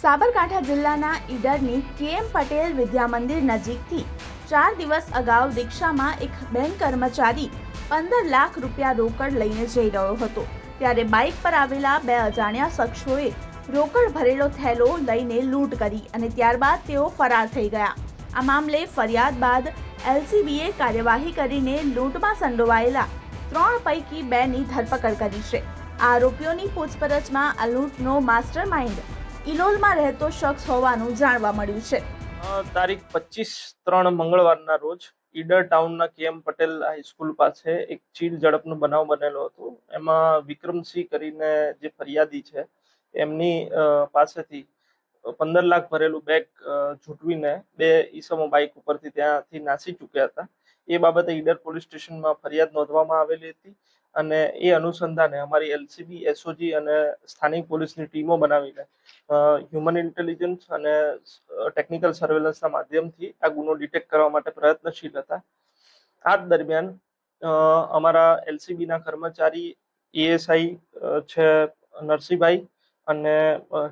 સાબરકાંઠા જિલ્લાના ઈડરની કેએમ પટેલ વિદ્યા મંદિર નજીકથી ચાર દિવસ અગાઉ રિક્ષામાં એક બેંક કર્મચારી પંદર લાખ રૂપિયા રોકડ લઈને જઈ રહ્યો હતો. ત્યારે બાઇક પર આવેલા બે અજાણ્યા શખ્સોએ રોકડ ભરેલો થેલો લઈને લૂંટ કરી અને ત્યારબાદ તેઓ ફરાર થઈ ગયા. આ મામલે ફરિયાદ બાદ એલસીબીએ કાર્યવાહી કરીને લૂંટમાં સંડોવાયેલા ત્રણ પૈકી બેની ધરપકડ કરી છે. આરોપીઓની પૂછપરછમાં આ લૂંટનો માસ્ટર માઇન્ડ ઇલોલમાં રહેતો શખ્સ હોવાનું જાણવા મળ્યું છે. તારીખ પચીસ ત્રણ મંગળવારના રોજ ઈડર ટાઉનના કેએમ પટેલ હાઈસ્કૂલ પાસે એક ચીડ ઝડપનો બનાવ બનેલો હતો. એમાં વિક્રમસિંહ કરીને જે ફરિયાદી છે, એમની પાસેથી પંદર લાખ ભરેલું બેગ ઝૂંટવીને બે ઈસમો બાઇક ઉપરથી ત્યાંથી નાસી ચૂક્યા હતા. એ બાબતે ઈડર પોલીસ સ્ટેશનમાં ફરિયાદ નોંધવામાં આવેલી હતી. અને એ અનુસંધાને અમારી એલસીબી એસઓજી અને સ્થાનિક પોલીસની ટીમો બનાવીને હ્યુમન ઇન્ટેલિજન્સ અને ટેકનિકલ સર્વેલન્સના માધ્યમથી આ ગુનો ડિટેક્ટ કરવા માટે પ્રયત્નશીલ હતા. આ દરમિયાન અમારા એલસીબીના કર્મચારી એએસઆઈ છે નરસિંહભાઈ અને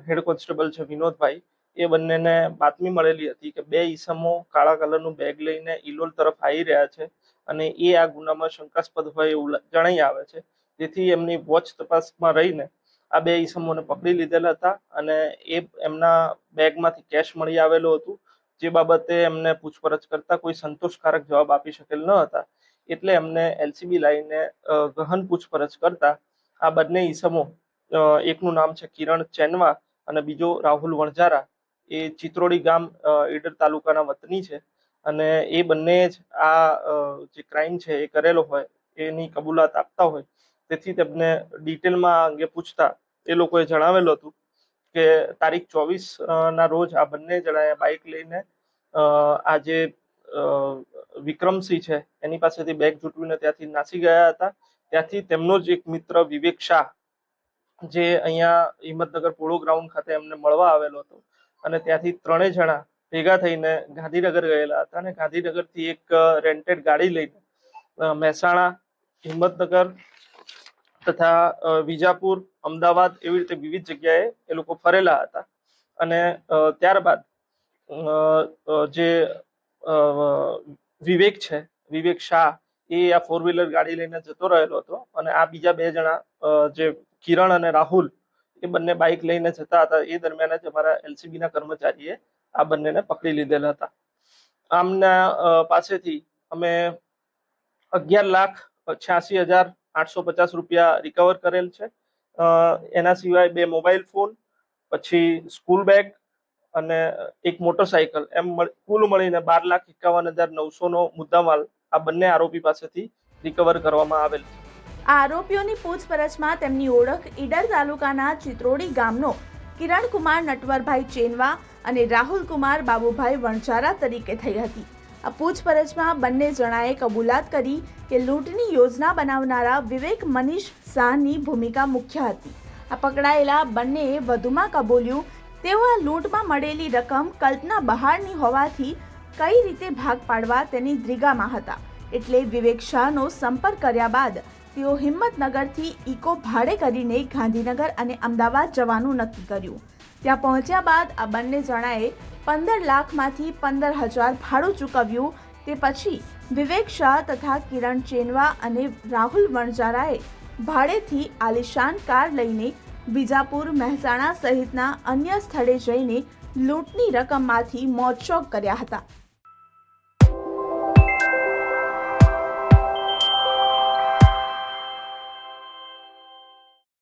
હેડ કોન્સ્ટેબલ છે વિનોદભાઈ, એ બંનેને બાતમી મળેલી હતી કે બે ઈસમો કાળા કલરનું બેગ લઈને ઇલોલ તરફ આવી રહ્યા છે. અને એ આ ગુનામાં શંકાસ્પદ હોય એવું જણાઈ આવે છે. જેથી એમની વોચ તપાસમાં રહીને આ બે ઈસમોને પકડી લીધેલા હતા અને એ એમના બેગમાંથી કેશ મળી આવેલું હતું. જે બાબતે એમને પૂછપરછ કરતા કોઈ સંતોષકારક જવાબ આપી શકેલ ન હતા. એટલે એમને એલસીબી લાઈને ગહન પૂછપરછ કરતા આ બંને ઈસમો એકનું નામ છે કિરણ ચેનવા અને બીજો રાહુલ વણઝારા. એ ચિત્રોડી ગામ ઈડર તાલુકાના વતની છે. અને એ બંને જ આ જે ક્રાઇમ છે એ કરેલો હોય, એની કબૂલાત આપતા હોય, તેથી તેમને ડિટેલમાં અંગે પૂછતા એ લોકોએ જણાવેલું હતું કે તારીખ ચોવીસ ના રોજ આ બંને જણાએ બાઇક લઈને આ જે વિક્રમસિંહ છે, એની પાસેથી બેગ જૂટવીને ત્યાંથી નાસી ગયા હતા. ત્યાંથી તેમનો જ એક મિત્ર વિવેક શાહ, જે અહીંયા હિંમતનગર પોળો ગ્રાઉન્ડ ખાતે એમને મળવા આવેલો હતો. અને ત્યાંથી ત્રણેય જણા ભેગા થઈને ગાંધીનગર ગયેલા હતા અને ગાંધીનગરથી એક રેન્ટેડ ગાડી લઈને મહેસાણા, હિંમતનગર તથા વિજાપુર, અમદાવાદ એવી રીતે વિવિધ જગ્યાએ એ લોકો ફરેલા હતા. અને ત્યારબાદ જે વિવેક છે, વિવેક શાહ, એ આ ફોર વ્હીલર ગાડી લઈને જતો રહેલો હતો અને આ બીજા બે જણા જે કિરણ અને રાહુલ એ બંને બાઇક લઈને જતા હતા. એ દરમિયાન જ અમારા એલસીબી ના કર્મચારીએ આ બંનેને પકડી લીધેલા હતા. આમના પાસેથી અમે અગિયાર લાખ છ્યાસી હજાર આઠસો પચાસ રૂપિયા રિકવર કરેલ છે. એના સિવાય બે મોબાઈલ ફોન પછી સ્કૂલ બેગ અને એક મોટરસાયકલ એમ કુલ મળીને બાર લાખ એકાવન હજાર નવસોનો મુદ્દામાલ આ બંને આરોપી પાસેથી રિકવર કરવામાં આવેલ આ આરોપીઓની પૂછપરછમાં તેમની ઓળખ ઈડર તાલુકાના ચિત્રોડી ગામનો કિરણકુમાર નટવરભાઈ ચેનવા અને રાહુલકુમાર બાબુભાઈ વણઝારા તરીકે થઈ હતી. આ પૂછપરછમાં બંને જણાએ કબૂલાત કરી કે લૂંટની યોજના બનાવનારા વિવેક મનીષ શાહની ભૂમિકા મુખ્ય હતી. આ પકડાયેલા બંનેએ વધુમાં કબૂલ્યું, તેઓ આ લૂંટમાં મળેલી રકમ કલ્પના બહારની હોવાથી કઈ રીતે ભાગ પાડવા તેની દ્રિગામાં હતા. એટલે વિવેક શાહનો સંપર્ક કર્યા બાદ તેઓ હિંમતનગરથી ઇકો ભાડે કરીને ગાંધીનગર અને અમદાવાદ જવાનું નક્કી કર્યું. ત્યાં પહોંચ્યા બાદ આ બંને જણાએ પંદર લાખમાંથી પંદર હજાર ભાડું ચૂકવ્યું. તે પછી વિવેક શાહ તથા કિરણ ચેનવા અને રાહુલ વણજારાએ ભાડેથી આલિશાન કાર લઈને વિજાપુર મહેસાણા સહિતના અન્ય સ્થળે જઈને લૂંટની રકમમાંથી મોજશોખ કર્યા હતા.